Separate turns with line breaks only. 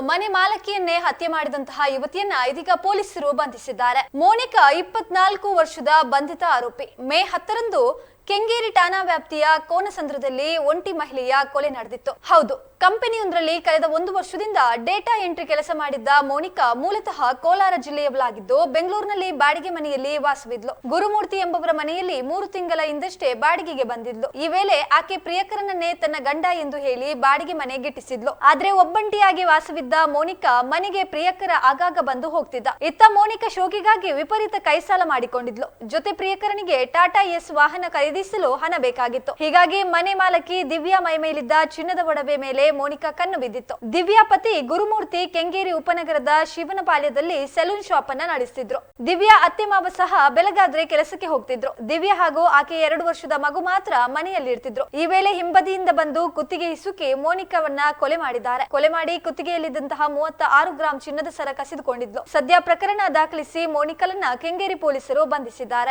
ಮನೆ ಮಾಲಕಿಯನ್ನೇ ಹತ್ಯೆ ಮಾಡಿದಂತಹ ಯುವತಿಯನ್ನ ಇದೀಗ ಪೊಲೀಸರು ಬಂಧಿಸಿದ್ದಾರೆ. ಮೋನಿಕಾ ಇಪ್ಪತ್ನಾಲ್ಕು ವರ್ಷದ ಬಂಧಿತ ಆರೋಪಿ. ಮೇ ಹತ್ತರಂದು ಕೆಂಗೇರಿ ಠಾಣಾ ವ್ಯಾಪ್ತಿಯ ಕೋನಸಂದ್ರದಲ್ಲಿ ಒಂಟಿ ಮಹಿಳೆಯ ಕೊಲೆ ನಡೆದಿತ್ತು. ಹೌದು, ಕಂಪನಿಯೊಂದರಲ್ಲಿ ಕಳೆದ ಒಂದು ವರ್ಷದಿಂದ ಡೇಟಾ ಎಂಟ್ರಿ ಕೆಲಸ ಮಾಡಿದ್ದ ಮೋನಿಕಾ ಮೂಲತಃ ಕೋಲಾರ ಜಿಲ್ಲೆಯವಳಾಗಿದ್ದು, ಬೆಂಗಳೂರಿನಲ್ಲಿ ಬಾಡಿಗೆ ಮನೆಯಲ್ಲಿ ವಾಸವಿದ್ಲು. ಗುರುಮೂರ್ತಿ ಎಂಬವರ ಮನೆಯಲ್ಲಿ ಮೂರು ತಿಂಗಳ ಹಿಂದಷ್ಟೇ ಬಾಡಿಗೆಗೆ ಬಂದಿದ್ಲು. ಈ ವೇಳೆ ಆಕೆ ಪ್ರಿಯಕರನನ್ನೇ ತನ್ನ ಗಂಡ ಎಂದು ಹೇಳಿ ಬಾಡಿಗೆ ಮನೆ ಗಿಟ್ಟಿಸಿದ್ಲು. ಆದ್ರೆ ಒಬ್ಬಂಟಿಯಾಗಿ ವಾಸವಿದ್ದ ಮೋನಿಕಾ ಮನೆಗೆ ಪ್ರಿಯಕರ ಆಗಾಗ ಬಂದು ಹೋಗ್ತಿದ್ದ. ಇತ್ತ ಮೋನಿಕಾ ಶೋಕಿಗಾಗಿ ವಿಪರೀತ ಕೈಸಾಲ ಮಾಡಿಕೊಂಡಿದ್ಲು. ಜೊತೆ ಪ್ರಿಯಕರನಿಗೆ ಟಾಟಾ ಎಸ್ ವಾಹನ ಖರೀದಿಸಲು ಹಣ ಬೇಕಾಗಿತ್ತು. ಹೀಗಾಗಿ ಮನೆ ಮಾಲಕಿ ದಿವ್ಯಾ ಮೈ ಮೇಲಿದ್ದ ಚಿನ್ನದ ಒಡವೆ ಮೇಲೆ ಮೋನಿಕಾ ಕಣ್ಣು ಬಿದ್ದಿತ್ತು. ದಿವ್ಯಾ ಪತಿ ಗುರುಮೂರ್ತಿ ಕೆಂಗೇರಿ ಉಪನಗರದ ಶಿವನಪಾಳ್ಯದಲ್ಲಿ ಸೆಲೂನ್ ಶಾಪ್ ಅನ್ನ ನಡೆಸುತ್ತಿದ್ರು ದಿವ್ಯಾ ಅತ್ತೆ ಮಾವ ಸಹ ಬೆಳಗಾದ್ರೆ ಕೆಲಸಕ್ಕೆ ಹೋಗ್ತಿದ್ರು. ದಿವ್ಯಾ ಹಾಗೂ ಆಕೆ ಎರಡು ವರ್ಷದ ಮಗು ಮಾತ್ರ ಮನೆಯಲ್ಲಿ ಇರ್ತಿದ್ರು ಈ ವೇಳೆ ಹಿಂಬದಿಯಿಂದ ಬಂದು ಕುತ್ತಿಗೆ ಹಿಸುಕಿ ಮೋನಿಕಾವನ್ನ ಕೊಲೆ ಮಾಡಿದ್ದಾರೆ. ಕೊಲೆ ಮಾಡಿ ಕುತ್ತಿಗೆಯಲ್ಲಿದ್ದಂತಹ ಮೂವತ್ತ ಆರು ಗ್ರಾಂ ಚಿನ್ನದ ಸರ ಕಸಿದುಕೊಂಡಿದ್ಲು. ಸದ್ಯ ಪ್ರಕರಣ ದಾಖಲಿಸಿ ಮೋನಿಕಲನ್ನ ಕೆಂಗೇರಿ ಪೊಲೀಸರು ಬಂಧಿಸಿದ್ದಾರೆ.